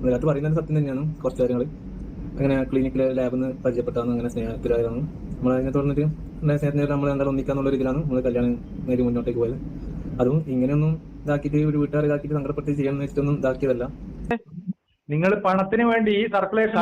ഇതിനകത്ത് പറയുന്നത് സത്യം തന്നെയാണ്. കുറച്ച് കാര്യങ്ങൾ അങ്ങനെ ക്ലിനിക്കിലെ ലാബിൽ നിന്ന് പരിചയപ്പെട്ടാന്ന് അങ്ങനെ സ്നേഹത്തിലായിരുന്നു. നമ്മൾ അതിനെ തുടർന്നിട്ട് സ്നേഹത്തിന് നമ്മൾ എന്തായാലും ഒന്നിക്കാന്നുള്ള ഒരു ഇതിലാണ് നമ്മൾ കല്യാണം നേരി മുന്നോട്ടേക്ക് പോയത്. അതും ഇങ്ങനെയൊന്നും ഇതാക്കിയിട്ട് ഒരു വീട്ടുകാർ ഇതാക്കിയിട്ട് സങ്കടപ്പെട്ട് ചെയ്യാൻ വെച്ചിട്ടൊന്നും ഇതാക്കിയതല്ല. നിങ്ങൾ പണത്തിന് വേണ്ടി ഈ സർക്കുലേഷൻ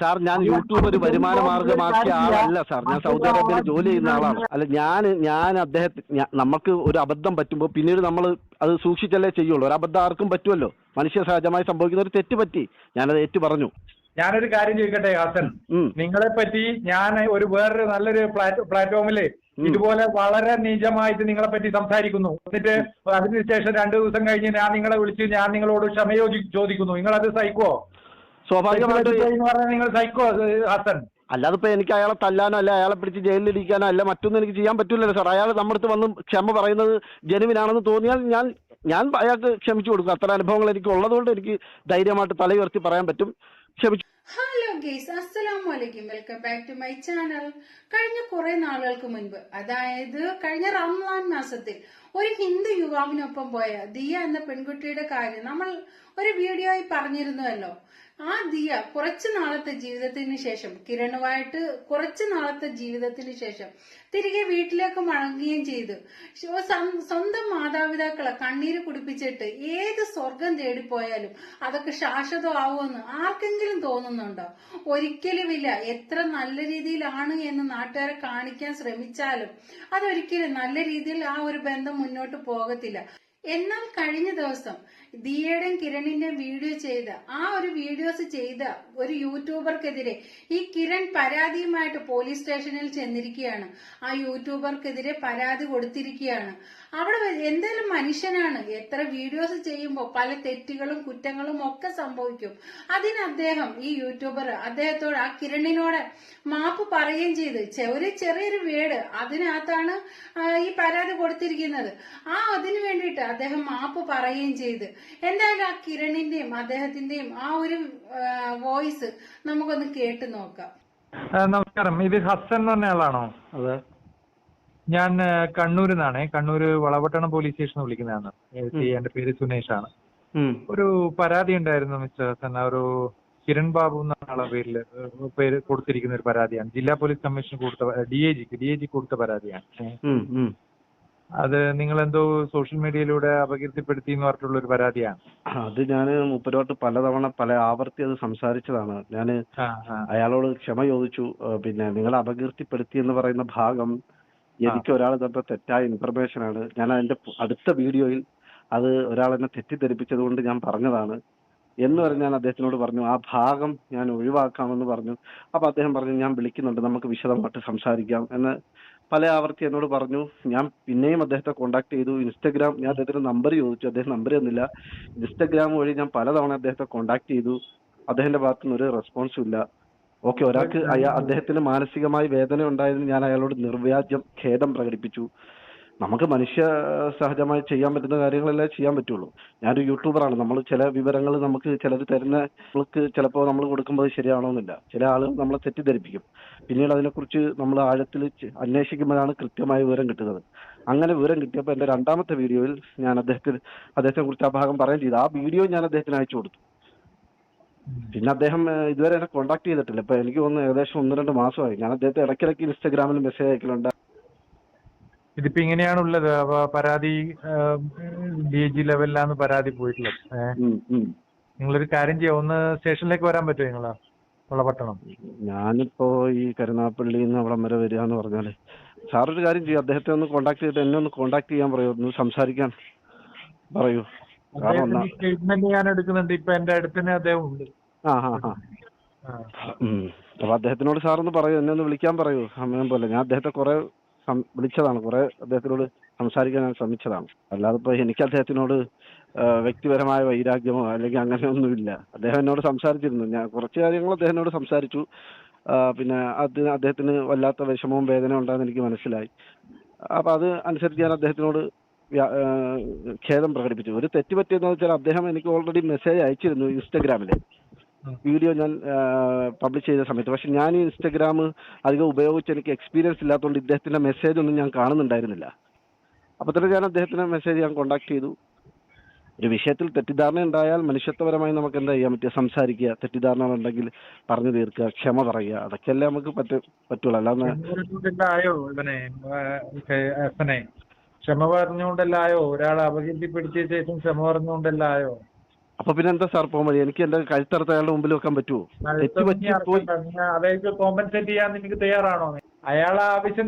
സാർ, ഞാൻ യൂട്യൂബ് ഒരു വരുമാന മാർഗമാക്കിയ ആളല്ല സാർ. ഞാൻ സൗദി അറേബ്യയിൽ ജോലി ചെയ്യുന്ന ആളാണ്. അല്ല ഞാൻ ഞാൻ അദ്ദേഹത്തെ നമ്മൾക്ക് നമുക്ക് ഒരു അബദ്ധം പറ്റുമ്പോൾ പിന്നീട് നമ്മൾ അത് സൂക്ഷിച്ചല്ലേ ചെയ്യുള്ളൂ. ഒരു അബദ്ധം ആർക്കും പറ്റുമല്ലോ. മനുഷ്യ സഹജമായി സംഭവിക്കുന്ന ഒരു തെറ്റ് പറ്റി ഞാനത് ഏറ്റു പറഞ്ഞു ഞാനൊരു കാര്യം ചോദിക്കട്ടെ ഹാസൻ? നിങ്ങളെ പറ്റി ഞാൻ ഒരു വേറൊരു നല്ലൊരു പ്ലാറ്റ് പ്ലാറ്റ്ഫോമിൽ ഇതുപോലെ വളരെ നീചമായിട്ട് നിങ്ങളെ പറ്റി സംസാരിക്കുന്നു. എന്നിട്ട് അതിനുശേഷം രണ്ടു ദിവസം കഴിഞ്ഞ് ഞാൻ നിങ്ങളെ വിളിച്ച് ഞാൻ നിങ്ങളോട് ക്ഷമയോ ചോദിക്കുന്നു ചോദിക്കുന്നു. അത് സഹിക്കോ സ്വാഭാവികമായിട്ട് നിങ്ങൾ സഹിക്കോ ഹസൻ? അല്ലാതെ ഇപ്പൊ എനിക്ക് അയാളെ തല്ലാനോ അല്ല അയാളെ പിടിച്ച് ജയിലിലിരിക്കാനോ അല്ല മറ്റൊന്നും എനിക്ക് ചെയ്യാൻ പറ്റില്ലല്ലോ സാർ അയാൾ നമ്മുടെ അടുത്ത് വന്ന് ക്ഷമ പറയുന്നത് ജനുവിനാണെന്ന് തോന്നിയാൽ ഞാൻ ഞാൻ അയാൾക്ക് ക്ഷമിച്ചു കൊടുക്കും. അത്ര അനുഭവങ്ങൾ എനിക്ക് ഉള്ളതുകൊണ്ട് എനിക്ക് ധൈര്യമായിട്ട് തലയുയർത്തി പറയാൻ പറ്റും. ക്ഷമിച്ചു ഹലോ ഗേസ് അസ്സലാമു വലൈക്കും welcome back to my channel കഴിഞ്ഞ കുറെ നാളുകൾക്ക് മുൻപ് അതായത് കഴിഞ്ഞ റംലാൻ മാസത്തിൽ ഒരു ഹിന്ദു യുവാവിനൊപ്പം പോയ ദിയ എന്ന പെൺകുട്ടിയുടെ കാര്യം നമ്മൾ ഒരു വീഡിയോയിൽ പറഞ്ഞിരുന്നുവല്ലോ. ആ ദിയ കുറച്ചു നാളത്തെ ജീവിതത്തിന് ശേഷം കിരണുമായിട്ട് കുറച്ചു നാളത്തെ ജീവിതത്തിന് ശേഷം തിരികെ വീട്ടിലേക്ക് മടങ്ങുകയും ചെയ്തു. സ്വന്തം മാതാപിതാക്കളെ കണ്ണീര് കുടിപ്പിച്ചിട്ട് ഏത് സ്വർഗം തേടിപ്പോയാലും അതൊക്കെ ശാശ്വതമാവുമെന്ന് ആർക്കെങ്കിലും തോന്നുന്നുണ്ടോ? ഒരിക്കലുമില്ല. എത്ര നല്ല രീതിയിലാണ് എന്ന് നാട്ടുകാരെ കാണിക്കാൻ ശ്രമിച്ചാലും അതൊരിക്കലും നല്ല രീതിയിൽ ആ ഒരു ബന്ധം മുന്നോട്ട് പോകത്തില്ല. എന്നാൽ കഴിഞ്ഞ ദിവസം ദിയയുടെയും കിരണിന്റെയും വീഡിയോ ചെയ്ത് ആ ഒരു വീഡിയോസ് ചെയ്ത ഒരു യൂട്യൂബർക്കെതിരെ ഈ കിരൺ പരാതിയുമായിട്ട് പോലീസ് സ്റ്റേഷനിൽ ചെന്നിരിക്കുകയാണ്. ആ യൂട്യൂബർക്കെതിരെ പരാതി കൊടുത്തിരിക്കുകയാണ്. അവിടെ എന്തേലും മനുഷ്യനാണ് എത്ര വീഡിയോസ് ചെയ്യുമ്പോൾ പല തെറ്റുകളും കുറ്റങ്ങളും ഒക്കെ സംഭവിക്കും. അതിന് അദ്ദേഹം ഈ യൂട്യൂബർ അദ്ദേഹത്തോട് ആ കിരണിനോട് മാപ്പ് പറയുകയും ചെയ്ത് ഒരു ചെറിയൊരു വീട് അതിനകത്താണ് ഈ പരാതി കൊടുത്തിരിക്കുന്നത്. ആ അതിനു വേണ്ടിയിട്ട് അദ്ദേഹം മാപ്പ് പറയുകയും ചെയ്ത് എന്തായാലും ആ കിരണിന്റെയും അദ്ദേഹത്തിന്റെയും ആ ഒരു വോയിസ് നമുക്കൊന്ന് കേട്ട് നോക്കാം. നമസ്കാരം. ഇത് ഹസൻ എന്ന് പറഞ്ഞ ആളാണോ? അതെ. ഞാൻ കണ്ണൂരിൽ നിന്നാണ്. കണ്ണൂര് വളപട്ടണം പോലീസ് സ്റ്റേഷനിൽ വിളിക്കുന്നതാണ്. എന്റെ പേര് സുനേഷ് ആണ്. ഒരു പരാതി ഉണ്ടായിരുന്നു മിസ്റ്റർ ഹസൻ ഒരു കിരൺ ബാബു എന്ന പേരിൽ പേരിൽ പേര് കൊടുത്തിരിക്കുന്ന ഒരു പരാതിയാണ്. ജില്ലാ പോലീസ് കമ്മീഷൻ കൊടുത്ത ഡി എ ജിക്ക് ഡി എ ജി കൊടുത്ത പരാതിയാണ്. അത് നിങ്ങൾ എന്തോ സോഷ്യൽ മീഡിയയിലൂടെ അപകീർത്തിപ്പെടുത്തി എന്ന് പറഞ്ഞിട്ടുള്ള ഒരു പരാതിയാണ്. അത് ഞാൻ മുപ്പരോട്ട് പലതവണ പല ആവർത്തി അത് സംസാരിച്ചതാണ്. ഞാൻ. അയാളോട് ക്ഷമ ചോദിച്ചു. പിന്നെ നിങ്ങൾ അപകീർത്തിപ്പെടുത്തി എന്ന് പറയുന്ന ഭാഗം എനിക്ക് ഒരാൾ തന്ന തെറ്റായ ഇൻഫർമേഷൻ ആണ്. ഞാൻ അതിന്റെ അടുത്ത വീഡിയോയിൽ അത് ഒരാൾ എന്നെ തെറ്റിദ്ധരിപ്പിച്ചത് കൊണ്ട് ഞാൻ പറഞ്ഞതാണ്. എന്ന് പറഞ്ഞ് ഞാൻ അദ്ദേഹത്തിനോട് പറഞ്ഞു ആ ഭാഗം ഞാൻ ഒഴിവാക്കാമെന്ന് പറഞ്ഞു. അപ്പൊ അദ്ദേഹം പറഞ്ഞു ഞാൻ വിളിക്കുന്നുണ്ട്. നമുക്ക് വിശദമായിട്ട് സംസാരിക്കാം. എന്ന് പല ആവർത്തി എന്നോട് പറഞ്ഞു ഞാൻ പിന്നെയും അദ്ദേഹത്തെ കോണ്ടാക്ട് ചെയ്തു. ഇൻസ്റ്റഗ്രാം ഞാൻ അദ്ദേഹത്തിന് നമ്പർ ചോദിച്ചു. അദ്ദേഹം നമ്പർ തന്നില്ല. ഇൻസ്റ്റഗ്രാം വഴി ഞാൻ പലതവണ അദ്ദേഹത്തെ കോണ്ടാക്ട് ചെയ്തു. അദ്ദേഹത്തിന്റെ ഭാഗത്തു നിന്ന് ഒരു റെസ്പോൺസും ഇല്ല. ഓക്കെ ഒരാൾക്ക് അദ്ദേഹത്തിന് മാനസികമായി വേദന ഉണ്ടായതിന് ഞാൻ അയാളോട് നിർവ്യാജം ഖേദം പ്രകടിപ്പിച്ചു. നമുക്ക് മനുഷ്യ സഹജമായി ചെയ്യാൻ പറ്റുന്ന കാര്യങ്ങളെല്ലാം ചെയ്യാൻ പറ്റുള്ളൂ. ഞാനൊരു യൂട്യൂബറാണ്. നമ്മൾ ചില വിവരങ്ങൾ നമുക്ക് ചിലർ തരുന്ന നമ്മൾക്ക് ചിലപ്പോൾ നമ്മൾ കൊടുക്കുമ്പോൾ ശരിയാണോന്നില്ല. ചില ആളുകൾ നമ്മളെ തെറ്റിദ്ധരിപ്പിക്കും. പിന്നീട് അതിനെക്കുറിച്ച് നമ്മൾ ആഴത്തിൽ അന്വേഷിക്കുമ്പോഴാണ് കൃത്യമായ വിവരം കിട്ടുന്നത്. അങ്ങനെ വിവരം കിട്ടിയപ്പോൾ എന്റെ രണ്ടാമത്തെ വീഡിയോയിൽ ഞാൻ അദ്ദേഹത്തിന് അദ്ദേഹത്തെ കുറിച്ച് ആ ഭാഗം പറയുകയും ചെയ്തു. ആ വീഡിയോ ഞാൻ അദ്ദേഹത്തിന് അയച്ചു കൊടുത്തു. പിന്നെ അദ്ദേഹം ഇതുവരെ എന്നെ കോൺടാക്ട് ചെയ്തിട്ടില്ല. ഇപ്പൊ എനിക്ക് തോന്നുന്നു ഏകദേശം ഒന്ന് രണ്ട് മാസമായി. ഞാൻ അദ്ദേഹത്തെ ഇടയ്ക്കിടയ്ക്ക് ഇൻസ്റ്റാഗ്രാമിൽ മെസ്സേജ് അയക്കലുണ്ട്. ഇതിപ്പോ ഇങ്ങനെയാണുള്ളത്. അപ്പൊ പരാതി ഡി ജി ലെവലിലാണ് പരാതി പോയിട്ടുള്ളത്. നിങ്ങളൊരു കാര്യം ചെയ്യാം. ഒന്ന് സ്റ്റേഷനിലേക്ക് വരാൻ പറ്റുമോ നിങ്ങളാ? വളപട്ടണം ഞാനിപ്പോ ഈ കരുനാപ്പള്ളിയിൽ നിന്ന് അവിടം വരെ വരിക എന്ന് പറഞ്ഞാൽ സാർ ഒരു കാര്യം ചെയ്യും. അദ്ദേഹത്തെ ഒന്ന് കോണ്ടാക്ട് ചെയ്തിട്ട് എന്നെ ഒന്ന് കോണ്ടാക്ട് ചെയ്യാൻ പറയൂ. ഒന്ന് സംസാരിക്കാൻ പറയൂ. സ്റ്റേറ്റ്മെന്റ് ഞാൻ എടുക്കുന്നുണ്ട്. ഇപ്പൊ എന്റെ അടുത്തന്നെ അദ്ദേഹം ഉണ്ട്. ആ ആ. അപ്പൊ അദ്ദേഹത്തിനോട് സാർ ഒന്ന് പറയൂ. എന്നെ ഒന്ന് വിളിക്കാൻ പറയൂ. സമയം പോലെ. ഞാൻ അദ്ദേഹത്തെ കുറെ വിളിച്ചതാണ്. കുറെ അദ്ദേഹത്തിനോട് സംസാരിക്കാൻ ഞാൻ ശ്രമിച്ചതാണ്. അല്ലാതെ ഇപ്പൊ എനിക്ക് അദ്ദേഹത്തിനോട് വ്യക്തിപരമായ വൈരാഗ്യമോ അല്ലെങ്കിൽ അങ്ങനെയൊന്നുമില്ല അദ്ദേഹം എന്നോട് സംസാരിച്ചിരുന്നു. ഞാൻ കുറച്ച് കാര്യങ്ങൾ അദ്ദേഹത്തിനോട് സംസാരിച്ചു. പിന്നെ അത് അദ്ദേഹത്തിന് വല്ലാത്ത വിഷമവും വേദനയും ഉണ്ടാകുന്ന എനിക്ക് മനസ്സിലായി. അപ്പൊ അത് അനുസരിച്ച് ഞാൻ അദ്ദേഹത്തിനോട് ഖേദം പ്രകടിപ്പിച്ചു. ഒരു തെറ്റ് പറ്റിയെന്ന് വെച്ചാൽ അദ്ദേഹം എനിക്ക് ഓൾറെഡി മെസ്സേജ് അയച്ചിരുന്നു ഇൻസ്റ്റഗ്രാമിൽ വീഡിയോ ഞാൻ പബ്ലിഷ് ചെയ്ത സമയത്ത് പക്ഷെ ഞാൻ ഈ ഇൻസ്റ്റഗ്രാം അധികം ഉപയോഗിച്ച് എനിക്ക് എക്സ്പീരിയൻസ് ഇല്ലാത്തതുകൊണ്ട് ഇദ്ദേഹത്തിന്റെ മെസ്സേജ് ഒന്നും ഞാൻ കാണുന്നുണ്ടായിരുന്നില്ല അപ്പൊ തന്നെ ഞാൻ അദ്ദേഹത്തിന്റെ മെസ്സേജ് ഞാൻ കോണ്ടാക്ട് ചെയ്തു ഒരു വിഷയത്തിൽ തെറ്റിദ്ധാരണ ഉണ്ടായാൽ മനുഷ്യത്വപരമായി നമുക്ക് എന്താ ചെയ്യാൻ പറ്റുക സംസാരിക്കുക തെറ്റിദ്ധാരണ ഉണ്ടെങ്കിൽ പറഞ്ഞു തീർക്കുക ക്ഷമ പറയുക അതൊക്കെയല്ലേ നമുക്ക് പറ്റ പറ്റുള്ളൂ അല്ലാതെ ക്ഷമ പറഞ്ഞുകൊണ്ടല്ലായോ ഒരാളെ അപകീർത്തിപ്പെടുത്തിയ ശേഷം ക്ഷമ പറഞ്ഞുകൊണ്ടല്ലായോ അപ്പൊ പിന്നെ എന്താ സാർ പോകാൻ വഴി എനിക്ക് എന്റെ കഴുത്തറുത്ത അയാളുടെ മുമ്പിൽ വെക്കാൻ പറ്റുമോ തെറ്റ് പറ്റി പോയി. അതായത് കോമ്പൻസേറ്റ് ചെയ്യാൻ നിങ്ങൾക്ക് തയ്യാറാണോ? അയാളെ ആവശ്യം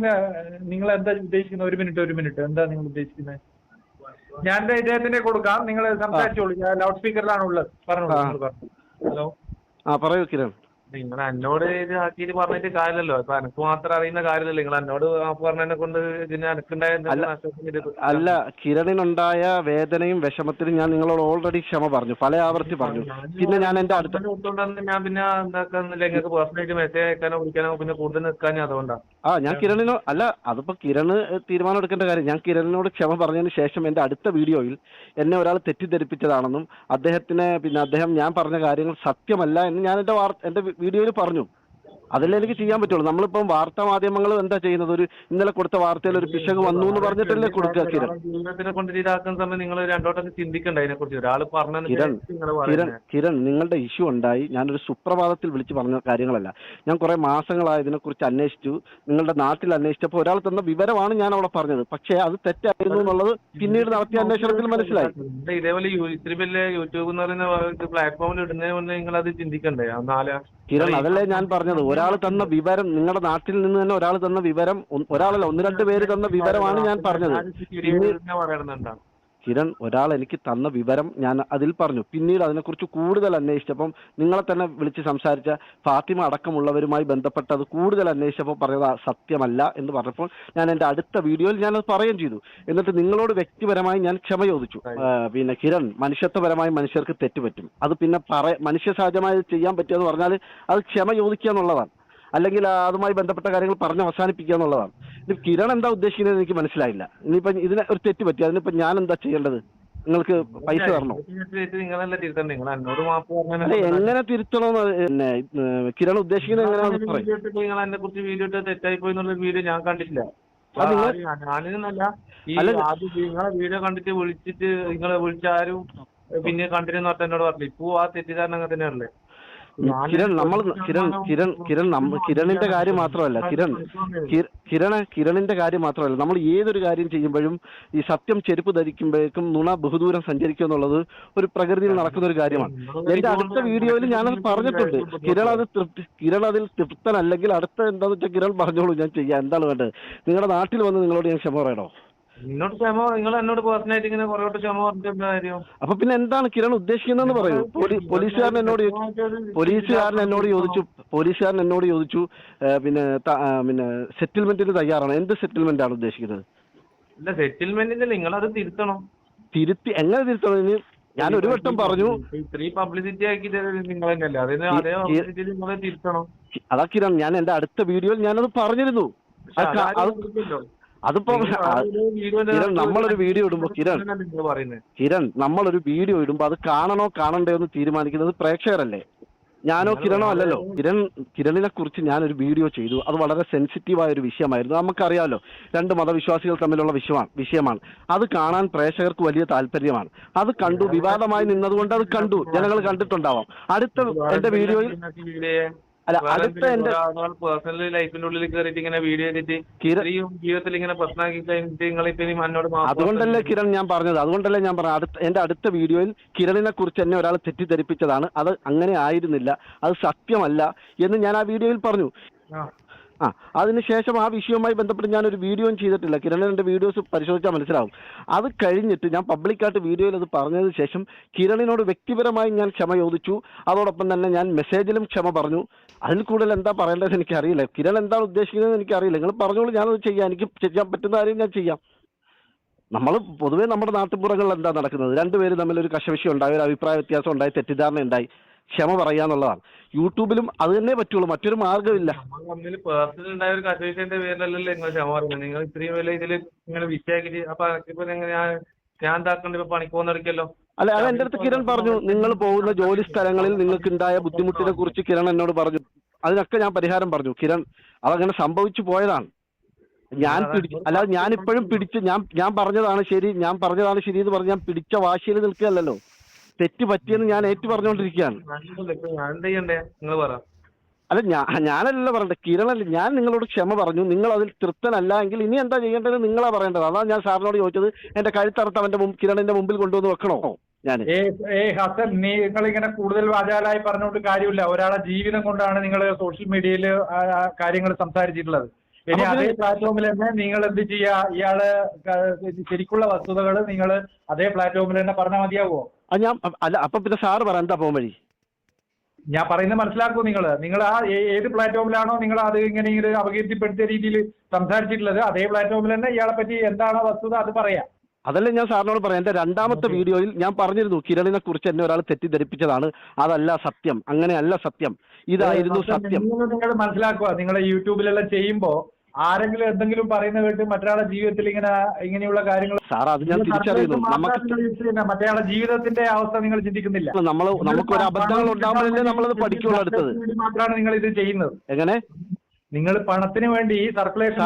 നിങ്ങൾ എന്താ ഉദ്ദേശിക്കുന്നത്? ഒരു മിനിറ്റ് ഒരു മിനിറ്റ്. എന്താ നിങ്ങൾ ഉദ്ദേശിക്കുന്നത്? ഞാൻ ഇദ്ദേഹത്തിന്റെ ഇദ്ദേഹത്തിനെ കൊടുക്കാം. നിങ്ങൾ സംസാരിച്ചോളൂ. ഞാൻ ലൗഡ് സ്പീക്കറിലാണ് ഉള്ളത്. പറഞ്ഞോളൂ പറഞ്ഞു ഹലോ? ആ പറയൂ കിരൺ. നിങ്ങൾ എന്നോട് ഇത് ആക്കിയിട്ട് പറഞ്ഞിട്ട് കാര്യമല്ലോ ഇപ്പൊ എനിക്ക് മാത്രം അറിയുന്ന കാര്യമല്ലോ നിങ്ങൾ എന്നോട് പറഞ്ഞതിനെ കൊണ്ട് ഇതിന് എനിക്കുണ്ടായ എന്തെങ്കിലും അല്ല. നഷ്ടത്തിന് ഇത് അല്ല കിരണിനുണ്ടായ വേദനയും വിഷമത്തിലും ഞാൻ നിങ്ങളോട് ഓൾറെഡി ക്ഷമ പറഞ്ഞു. പല ആവർത്തി പറഞ്ഞു. പിന്നെ ഞാൻ എന്റെ അടുത്ത അങ്ങനെ ഞാൻ പിന്നെ എന്താക്കുന്നില്ല. നിങ്ങൾക്ക് പേഴ്സണലായിട്ട് മെസ്സേജ് അയക്കാനോ വിളിക്കാനോ പിന്നെ കൂടുതൽ നിൽക്കാൻ അതുകൊണ്ടാണ് ആ ഞാൻ കിരണിനോ അല്ല അതിപ്പോ കിരണ് തീരുമാനം എടുക്കേണ്ട കാര്യം ഞാൻ കിരണിനോട് ക്ഷമ പറഞ്ഞതിന് ശേഷം എന്റെ അടുത്ത വീഡിയോയിൽ എന്നെ ഒരാൾ തെറ്റിദ്ധരിപ്പിച്ചതാണെന്നും അദ്ദേഹത്തിന് പിന്നെ അദ്ദേഹം ഞാൻ പറഞ്ഞ കാര്യങ്ങൾ സത്യമല്ല എന്ന് ഞാൻ എന്റെ വാർത്ത എന്റെ വീഡിയോയിൽ പറഞ്ഞു. അതല്ലേ എനിക്ക് ചെയ്യാൻ പറ്റുള്ളൂ. നമ്മളിപ്പം വാർത്താ മാധ്യമങ്ങൾ എന്താ ചെയ്യുന്നത്? ഒരു ഇന്നലെ കൊടുത്ത വാർത്തയിൽ ഒരു പിശക് വന്നു എന്ന് പറഞ്ഞിട്ടല്ലേ കൊടുക്കുക കിരൺ. ജീവിതത്തിനെ കൊണ്ട് ഇതാക്കുന്ന സമയം നിങ്ങൾ ചിന്തിക്കണ്ട കുറിച്ച് ഒരാൾ പറഞ്ഞു കിരൺ കിരൺ കിരൺ നിങ്ങളുടെ ഇഷ്യൂ ഉണ്ടായി. ഞാനൊരു സുപ്രഭാതത്തിൽ വിളിച്ചു പറഞ്ഞ കാര്യങ്ങളല്ല. ഞാൻ കുറെ മാസങ്ങളായി ഇതിനെക്കുറിച്ച് അന്വേഷിച്ചു. നിങ്ങളുടെ നാട്ടിൽ അന്വേഷിച്ചപ്പോൾ ഒരാൾ തന്ന വിവരമാണ് ഞാൻ അവിടെ പറഞ്ഞത്. പക്ഷേ അത് തെറ്റായിരുന്നു എന്നുള്ളത് പിന്നീട് നടത്തിയ അന്വേഷണത്തിൽ മനസ്സിലായി. ഇതേപോലെ ഇത്തിരി വലിയ യൂട്യൂബ് എന്ന് പറയുന്ന പ്ലാറ്റ്ഫോമിൽ ഇടുന്നതിന് മുന്നേ നിങ്ങൾ അത് ചിന്തിക്കണ്ടേ നാല് കിരൺ അതല്ലേ ഞാൻ പറഞ്ഞത്. ഒരാൾ തന്ന വിവരം നിങ്ങളുടെ നാട്ടിൽ നിന്ന് തന്നെ ഒരാൾ തന്ന വിവരം ഒരാളല്ല ഒന്ന് രണ്ട് പേര് തന്ന വിവരമാണ് ഞാൻ പറഞ്ഞത്. കിരൺ ഒരാൾ എനിക്ക് തന്ന വിവരം ഞാൻ അതിൽ പറഞ്ഞു. പിന്നീട് അതിനെക്കുറിച്ച് കൂടുതൽ അന്വേഷിച്ചപ്പം നിങ്ങളെ തന്നെ വിളിച്ച് സംസാരിച്ച ഫാത്തിമ അടക്കമുള്ളവരുമായി ബന്ധപ്പെട്ട് അത് കൂടുതൽ അന്വേഷിച്ചപ്പോൾ പറഞ്ഞത് സത്യമല്ല എന്ന് പറഞ്ഞപ്പോൾ ഞാൻ എന്റെ അടുത്ത വീഡിയോയിൽ ഞാനത് പറയുകയും ചെയ്തു. എന്നിട്ട് നിങ്ങളോട് വ്യക്തിപരമായി ഞാൻ ക്ഷമ ചോദിച്ചു. പിന്നെ കിരൺ മനുഷ്യത്വപരമായി മനുഷ്യർക്ക് തെറ്റുപറ്റും. അത് പിന്നെ പറ മനുഷ്യ സഹജമായി ചെയ്യാൻ പറ്റുമെന്ന് പറഞ്ഞാൽ അത് ക്ഷമ ചോദിക്കുക എന്നുള്ളതാണ്. അല്ലെങ്കിൽ അതുമായി ബന്ധപ്പെട്ട കാര്യങ്ങൾ പറഞ്ഞ് അവസാനിപ്പിക്കുക എന്നുള്ളതാണ്. ഇത് കിരൺ എന്താ ഉദ്ദേശിക്കുന്നത് എനിക്ക് മനസ്സിലായില്ല. ഇനിയിപ്പം ഇതിന് ഒരു തെറ്റ് പറ്റി. അതിനിപ്പം ഞാൻ എന്താ ചെയ്യേണ്ടത്? നിങ്ങൾക്ക് പൈസ തരണോ? എങ്ങനെ തിരുത്തണമെന്ന് പിന്നെ കിരൺ ഉദ്ദേശിക്കുന്നത് എങ്ങനെയാണെന്ന് നിങ്ങൾ എന്നെ കുറിച്ച് വീഡിയോ ഇട്ട് തെറ്റായി പോയി എന്നുള്ള വീഡിയോ ഞാൻ കണ്ടിട്ടില്ല. അത് നിങ്ങൾ- ഞാനെന്നല്ല ഈ അല്ല, ആദ്യം നിങ്ങളെ വീഡിയോ കണ്ടിട്ട് വിളിച്ചിട്ട് നിങ്ങളെ വിളിച്ചാരും പിന്നെ കണ്ടിന്യൂ പറഞ്ഞ എന്നോട് പറഞ്ഞു ഇപ്പൊ ആ തെറ്റിദ്ധാരണ അങ്ങനെ തന്നെയല്ലേ? കിരൺ നമ്മൾ കിരൺ കിരൺ കിരൺ കിരണിന്റെ കാര്യം മാത്രമല്ല കിരൺ കിരണ കിരണിന്റെ കാര്യം മാത്രമല്ല നമ്മൾ ഏതൊരു കാര്യം ചെയ്യുമ്പോഴും ഈ സത്യം ചെരുപ്പ് ധരിക്കുമ്പോഴേക്കും നുണ ബഹുദൂരം സഞ്ചരിക്കുക എന്നുള്ളത് ഒരു പ്രകൃതിയിൽ നടക്കുന്ന ഒരു കാര്യമാണ്. എന്റെ അടുത്ത വീഡിയോയിൽ ഞാനത് പറഞ്ഞിട്ടുണ്ട്. കിരൺ അത് തൃപ്തി കിരൺ അതിൽ തൃപ്തനല്ലെങ്കിൽ അടുത്ത എന്താണെന്ന് വെച്ചാൽ കിരൺ പറഞ്ഞോളൂ ഞാൻ ചെയ്യാം. എന്താണ് വേണ്ടത്? നിങ്ങളുടെ നാട്ടിൽ വന്ന് നിങ്ങളോട് ഞാൻ ക്ഷമ പറയണോ? എന്നോട് ക്ഷമ നിങ്ങൾ എന്നോട് പേഴ്സണലായിട്ട് ഇങ്ങനെ കുറെ വട്ടം ക്ഷമ പറഞ്ഞിട്ട് എന്താ കാര്യം. അപ്പൊ പിന്നെ എന്താണ് കിരൺ ഉദ്ദേശിക്കുന്നതെന്ന് പറയൂ? പോലീ- പോലീസുകാരൻ എന്നോട് പോലീസുകാരൻ എന്നോട് ചോദിച്ചു പോലീസുകാരൻ എന്നോട് ചോദിച്ചു പിന്നെ പിന്നെ സെറ്റിൽമെന്റിന് തയ്യാറാണ്? എന്ത് സെറ്റിൽമെന്റ് ആണ് ഉദ്ദേശിക്കുന്നത്? ഇല്ല സെറ്റിൽമെന്റിന്റെ നിങ്ങൾ അത് തിരുത്തണം. തിരുത്തി എങ്ങനെ തിരുത്തണം? ഇനി ഞാൻ ഒരു വട്ടം പറഞ്ഞു. ഇത്രയും പബ്ലിസിറ്റി ആക്കി നിങ്ങൾ തന്നെയല്ലേ അതിന് അതേ പബ്ലിസിറ്റി നിങ്ങൾ തിരുത്തണം. അതാ കിരൺ ഞാൻ എന്റെ അടുത്ത വീഡിയോയിൽ ഞാനത് പറഞ്ഞിരുന്നു. അതിപ്പോ കിരൺ നമ്മളൊരു വീഡിയോ ഇടുമ്പോ കിരൺ കിരൺ നമ്മളൊരു വീഡിയോ ഇടുമ്പോ അത് കാണണോ കാണണ്ടോ എന്ന് തീരുമാനിക്കുന്നത് പ്രേക്ഷകരല്ലേ? ഞാനോ കിരണോ അല്ലല്ലോ. കിരൺ കിരണിനെ കുറിച്ച് ഞാനൊരു വീഡിയോ ചെയ്തു. അത് വളരെ സെൻസിറ്റീവായ ഒരു വിഷയമായിരുന്നു. നമുക്കറിയാമല്ലോ രണ്ട് മതവിശ്വാസികൾ തമ്മിലുള്ള വിഷയമാണ് വിഷയമാണ്. അത് കാണാൻ പ്രേക്ഷകർക്ക് വലിയ താല്പര്യമാണ്. അത് കണ്ടു വിവാദമായി നിന്നതുകൊണ്ട് അത് കണ്ടു. ജനങ്ങൾ കണ്ടിട്ടുണ്ടാവാം. അടുത്ത എന്റെ വീഡിയോയിൽ അല്ല അടുത്ത എന്റെ പേഴ്സണൽ ലൈഫിന്റെ ഉള്ളിൽ കയറിയിട്ട് ഇങ്ങനെ വീഡിയോ ചെയ്തിട്ട് ജീവിതത്തിൽ ഇങ്ങനെ പ്രശ്നമാക്കി കഴിഞ്ഞിട്ട് നിങ്ങൾ ഇപ്പൊ എന്നോട് അതുകൊണ്ടല്ലേ കിരൺ ഞാൻ പറഞ്ഞത്? അതുകൊണ്ടല്ലേ ഞാൻ പറഞ്ഞത്? അടുത്ത എന്റെ അടുത്ത വീഡിയോയിൽ കിരണിനെ കുറിച്ച് എന്നെ ഒരാൾ തെറ്റിദ്ധരിപ്പിച്ചതാണ്. അത് അങ്ങനെ ആയിരുന്നില്ല. അത് സത്യമല്ല എന്ന് ഞാൻ ആ വീഡിയോയിൽ പറഞ്ഞു. ആ. അതിനുശേഷം ആ വിഷയവുമായി ബന്ധപ്പെട്ട് ഞാനൊരു വീഡിയോയും ചെയ്തിട്ടില്ല. കിരണിന്റെ വീഡിയോസ് പരിശോധിച്ചാൽ മനസ്സിലാവും. അത് കഴിഞ്ഞിട്ട് ഞാൻ പബ്ലിക്കായിട്ട് വീഡിയോയിൽ അത് പറഞ്ഞതിന് ശേഷം കിരണിനോട് വ്യക്തിപരമായി ഞാൻ ക്ഷമ ചോദിച്ചു. അതോടൊപ്പം തന്നെ ഞാൻ മെസ്സേജിലും ക്ഷമ പറഞ്ഞു. അതിൽ കൂടുതൽ എന്താ പറയേണ്ടതെന്ന് എനിക്കറിയില്ല. കിരൺ എന്താണ് ഉദ്ദേശിക്കുന്നത് എനിക്കറിയില്ല. നിങ്ങൾ പറഞ്ഞോളൂ ഞാനത് ചെയ്യാം. എനിക്ക് ചെയ്യാൻ പറ്റുന്ന കാര്യം ഞാൻ ചെയ്യാം. നമ്മൾ പൊതുവേ നമ്മുടെ നാട്ടുപുറങ്ങളിൽ എന്താ നടക്കുന്നത്? രണ്ടുപേരും തമ്മിൽ ഒരു കശവിശം ഉണ്ടായി ഒരു അഭിപ്രായ വ്യത്യാസം ഉണ്ടായി തെറ്റിദ്ധാരണ ഉണ്ടായി ക്ഷമ പറയാന്നുള്ളതാണ് യൂട്യൂബിലും അത് തന്നെ പറ്റുള്ളൂ. മറ്റൊരു മാർഗമില്ല നിങ്ങൾ ക്ഷമ പറയുന്നത്. നിങ്ങൾ ഇത്രയും വലിയ ഇതിൽ ഇങ്ങനെ വിഷയാക്കിട്ട് അപ്പൊ ഇപ്പൊ ഞാൻ ഞാൻ എന്താക്കണ്ട ഇപ്പൊ പണിക്ക് പോകുന്നടിക്കല്ലോ അല്ല അത് എന്റെ അടുത്ത് കിരൺ പറഞ്ഞു നിങ്ങൾ പോകുന്ന ജോലി സ്ഥലങ്ങളിൽ നിങ്ങൾക്ക് ഉണ്ടായ ബുദ്ധിമുട്ടിനെ കുറിച്ച് കിരൺ എന്നോട് പറഞ്ഞു. അതിനൊക്കെ ഞാൻ പരിഹാരം പറഞ്ഞു. കിരൺ അതങ്ങനെ സംഭവിച്ചു പോയതാണ്. ഞാൻ പിടിച്ചു അല്ലാതെ ഞാൻ ഇപ്പോഴും പിടിച്ച് ഞാൻ ഞാൻ പറഞ്ഞതാണ് ശരി ഞാൻ പറഞ്ഞതാണ് ശരി എന്ന് പറഞ്ഞ് ഞാൻ പിടിച്ച വാശിയിൽ നിൽക്കുകയല്ലല്ലോ. തെറ്റ് പറ്റിയെന്ന് ഞാൻ ഏറ്റു പറഞ്ഞുകൊണ്ടിരിക്കുകയാണ് ഞാൻ ചെയ്യണ്ടേ നിങ്ങൾ പറ. അല്ല ഞാൻ ഞാനല്ല പറഞ്ഞത് കിരണല്ല ഞാൻ നിങ്ങളോട് ക്ഷമ പറഞ്ഞു. നിങ്ങൾ അതിൽ തൃപ്തനല്ല എങ്കിൽ ഇനി എന്താ ചെയ്യേണ്ടത് നിങ്ങളാ പറയേണ്ടത്. അതാണ് ഞാൻ സാറിനോട് ചോദിച്ചത്. എന്റെ കഴുത്തറുത്ത് അവന്റെ കിരണിന്റെ മുമ്പിൽ കൊണ്ടുവന്ന് വെക്കണോ? ഞാൻ ഹസൻ നിങ്ങൾ ഇങ്ങനെ കൂടുതൽ വാചാലായി പറഞ്ഞുകൊണ്ട് കാര്യമില്ല. ഒരാളെ ജീവിതം കൊണ്ടാണ് നിങ്ങൾ സോഷ്യൽ മീഡിയയിൽ കാര്യങ്ങൾ സംസാരിച്ചിട്ടുള്ളത്. ഇനി അതേ പ്ലാറ്റ്ഫോമിൽ തന്നെ നിങ്ങൾ എന്ത് ചെയ്യാ? ഇയാൾ ശരിക്കുള്ള വസ്തുതകൾ നിങ്ങൾ അതേ പ്ലാറ്റ്ഫോമിൽ തന്നെ പറഞ്ഞാൽ മതിയാവോ? ഞാൻ അല്ല അപ്പൊ പിന്നെ സാറ് പറ എന്താ പോകാൻ വഴി. ഞാൻ പറയുന്നത് മനസ്സിലാക്കൂ നിങ്ങൾ നിങ്ങൾ ആ ഏത് പ്ലാറ്റ്ഫോമിലാണോ നിങ്ങൾ അത് ഇങ്ങനെ ഇങ്ങനെ അപകീർത്തിപ്പെടുത്തിയ രീതിയിൽ സംസാരിച്ചിട്ടുള്ളത് അതേ പ്ലാറ്റ്ഫോമിൽ തന്നെ ഇയാളെ പറ്റി എന്താണോ വസ്തുത അത് പറയാം. അതല്ലേ ഞാൻ സാറിനോട് പറയാം. എന്റെ രണ്ടാമത്തെ വീഡിയോയിൽ ഞാൻ പറഞ്ഞിരുന്നു കിരണിനെ കുറിച്ച് എന്നെ ഒരാൾ തെറ്റിദ്ധരിപ്പിച്ചതാണ്. അതല്ല സത്യം. അങ്ങനെയല്ല സത്യം. ഇതായിരുന്നു സത്യം. നിങ്ങൾ മനസ്സിലാക്കുക നിങ്ങൾ യൂട്യൂബിലെല്ലാം ചെയ്യുമ്പോ ആരെങ്കിലും എന്തെങ്കിലും പറയുന്ന കേട്ട് മറ്റൊരാളുടെ ജീവിതത്തിൽ ഇങ്ങനെ ഇങ്ങനെയുള്ള കാര്യങ്ങൾ സാർ അത് ഞാൻ തിരിച്ചറിയുന്നു. നമുക്ക് മറ്റേ ജീവിതത്തിന്റെ അവസ്ഥ നിങ്ങൾ ചിന്തിക്കുന്നില്ല. നമ്മൾ നമുക്ക് ഒരു അബദ്ധങ്ങൾ ഉണ്ടാവുമ്പോഴല്ലേ നമ്മളത് പഠിക്കുള്ളൂ അടുത്തത്. മാത്രമാണ് നിങ്ങൾ ഇത് ചെയ്യുന്നത്. എങ്ങനെ? നിങ്ങൾ പണത്തിന് വേണ്ടി ഈ സർക്കുലേഷൻ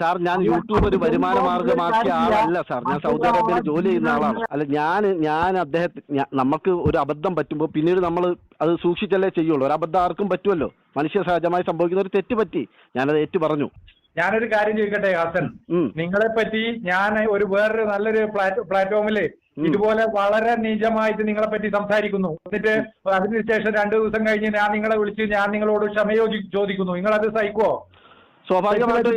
സാർ, ഞാൻ യൂട്യൂബ് ഒരു വരുമാന മാർഗമാക്കിയ ആളല്ല സാർ. ഞാൻ സൗദി അറേബ്യയിൽ ജോലി ചെയ്യുന്ന ആളാണ്. അല്ല ഞാൻ ഞാൻ അദ്ദേഹത്തിന് നമുക്ക് ഒരു അബദ്ധം പറ്റുമ്പോൾ പിന്നീട് നമ്മൾ അത് സൂക്ഷിച്ചല്ലേ ചെയ്യുള്ളൂ. ഒരു അബദ്ധം ആർക്കും പറ്റുമല്ലോ. മനുഷ്യ സഹജമായി സംഭവിക്കുന്ന ഒരു തെറ്റ് പറ്റി. ഞാനത് ഏറ്റു പറഞ്ഞു ഞാനൊരു കാര്യം ചോദിക്കട്ടെ ഹാസൻ? നിങ്ങളെ പറ്റി ഞാൻ ഒരു വേറൊരു നല്ലൊരു പ്ലാറ്റ് പ്ലാറ്റ്ഫോമിൽ ഇതുപോലെ വളരെ നീചമായിട്ട് നിങ്ങളെ പറ്റി സംസാരിക്കുന്നു. എന്നിട്ട് അതിനുശേഷം രണ്ടു ദിവസം കഴിഞ്ഞ് ഞാൻ നിങ്ങളെ വിളിച്ച് ഞാൻ നിങ്ങളോട് ക്ഷമ ചോദിക്കുന്നു. ചോദിക്കുന്നു അത് സഹിക്കോ സ്വാഭാവികമായിട്ട്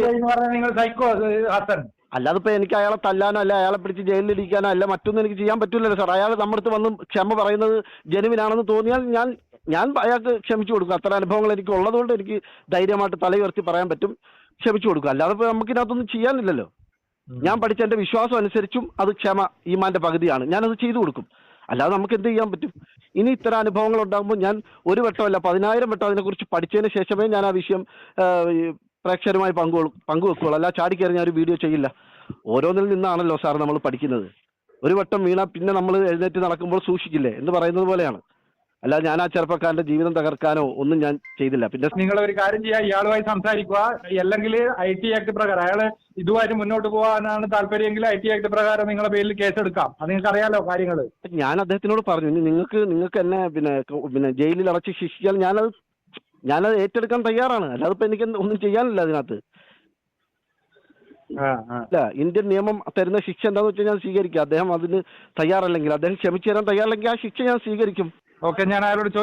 നിങ്ങൾ സഹിക്കോ ഹാസൻ? അല്ലാതെ ഇപ്പൊ എനിക്ക് അയാളെ തല്ലാനോ അല്ല അയാളെ പിടിച്ച് ജയിലിലിരിക്കാനോ അല്ല മറ്റൊന്നും എനിക്ക് ചെയ്യാൻ പറ്റില്ലല്ലോ സാർ അയാൾ നമ്മുടെ അടുത്ത് വന്ന് ക്ഷമ പറയുന്നത് ജനുവിനാണെന്ന് തോന്നിയാൽ ഞാൻ ഞാൻ അയാൾക്ക് ക്ഷമിച്ചു കൊടുക്കും. അത്ര അനുഭവങ്ങൾ എനിക്ക് ഉള്ളതുകൊണ്ട് എനിക്ക് ധൈര്യമായിട്ട് തലയുയർത്തി പറയാൻ പറ്റും. ക്ഷമിച്ചു കൊടുക്കുക. അല്ലാതെ ഇപ്പൊ നമുക്ക് ഇതിനകത്തൊന്നും ചെയ്യാനില്ലല്ലോ ഞാൻ പഠിച്ച എന്റെ വിശ്വാസം അനുസരിച്ചും അത് ക്ഷമ ഈമാന്റെ പകുതിയാണ്. ഞാനത് ചെയ്തു കൊടുക്കും. അല്ലാതെ നമുക്ക് എന്ത് ചെയ്യാൻ പറ്റും? ഇനി ഇത്തരം അനുഭവങ്ങൾ ഉണ്ടാകുമ്പോൾ ഞാൻ ഒരു വട്ടമല്ല പതിനായിരം വട്ടം അതിനെക്കുറിച്ച് പഠിച്ചതിന് ശേഷമേ ഞാൻ ആ വിഷയം പ്രേക്ഷകരുമായി പങ്കു പങ്കുവെക്കുകയുള്ളൂ അല്ല ചാടിക്കയറി ഞാൻ ഒരു വീഡിയോ ചെയ്യില്ല. ഓരോന്നിൽ നിന്നാണല്ലോ സാർ നമ്മൾ പഠിക്കുന്നത്. ഒരു വട്ടം വീണാൽ പിന്നെ നമ്മൾ എഴുന്നേറ്റ് നടക്കുമ്പോൾ സൂക്ഷിക്കില്ലേ? എന്ന് പറയുന്നത് പോലെയാണ്. അല്ലാതെ ഞാൻ ആ ചെറുപ്പക്കാരന്റെ ജീവിതം തകർക്കാനോ ഒന്നും ഞാൻ ചെയ്തില്ല. പിന്നെ നിങ്ങൾ ഒരു കാര്യം ചെയ്യുക ഇയാളുമായി സംസാരിക്കുക. അല്ലെങ്കിൽ ഐ ടി ആക്ട് പ്രകാരം അയാൾ ഇതുമായിട്ട് മുന്നോട്ട് പോകാനാണ് താല്പര്യമെങ്കിൽ ഐ ടി ആക്ട് പ്രകാരം നിങ്ങളുടെ പേരിൽ കേസ് എടുക്കാം അത് നിങ്ങൾക്ക് അറിയാലോ കാര്യങ്ങൾ ഞാൻ അദ്ദേഹത്തിനോട് പറഞ്ഞു ഇനി നിങ്ങൾക്ക് നിങ്ങൾക്ക് എന്നെ പിന്നെ പിന്നെ ജയിലിൽ അടച്ച് ശിക്ഷിച്ചാൽ ഞാനത് ഞാനത് ഏറ്റെടുക്കാൻ തയ്യാറാണ്. അല്ലാതെ ഇപ്പൊ എനിക്ക് ഒന്നും ചെയ്യാനില്ല അതിനകത്ത്. അല്ല ഇന്ത്യൻ നിയമം തരുന്ന ശിക്ഷ എന്താന്ന് വെച്ചാൽ ഞാൻ സ്വീകരിക്കും അദ്ദേഹം അതിന് തയ്യാറല്ലെങ്കിൽ അദ്ദേഹം ക്ഷമിച്ചു തരാൻ തയ്യാറല്ലെങ്കിൽ ആ ശിക്ഷ ഞാൻ സ്വീകരിക്കും. ഓക്കെ ഞാൻ അയാളോട് ചോദിക്കാം